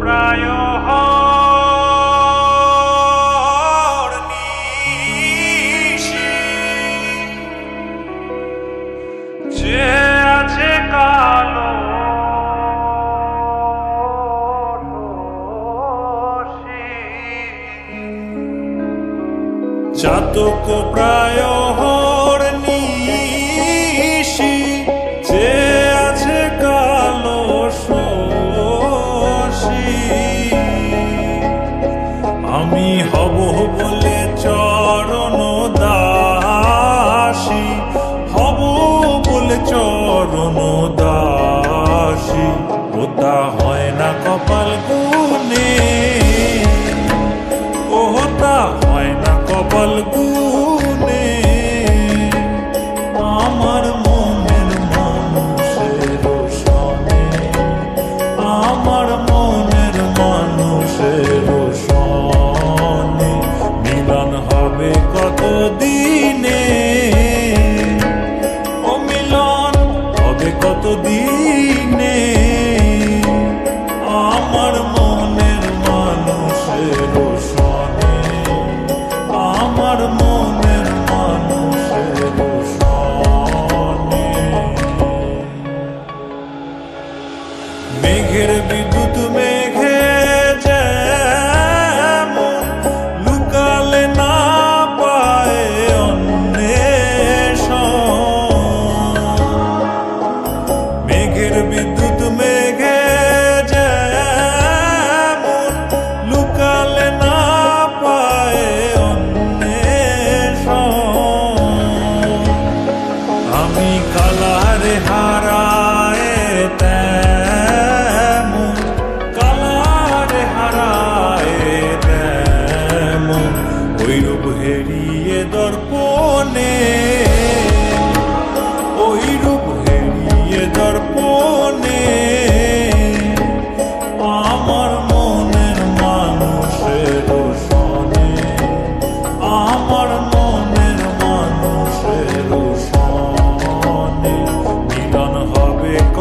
প্রায় হরনিশি, যে আছে কালো চাতক প্রায় আমি হব বলে চরণ দাসী, হব বলে চরণ দাসী। ওটা হয় না কপাল গুনে ওটা হয় না কপাল গুনে আমার মনের মানুষের সনে আমার দিনে। ও মিলন হবে কত দিনে আমার মনের মানুষের সনে আমার মনের মানুষের সনে মেঘের আমি কালার হারায় তেমন। কালার হারায় তেমন। ওই রূপ হেরিয়ে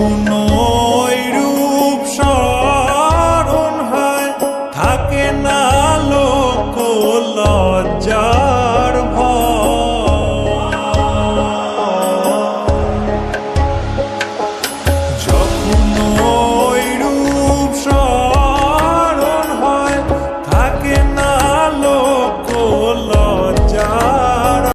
ওই রূপ স্মরণ হয় থাকে না লোক লজ্জা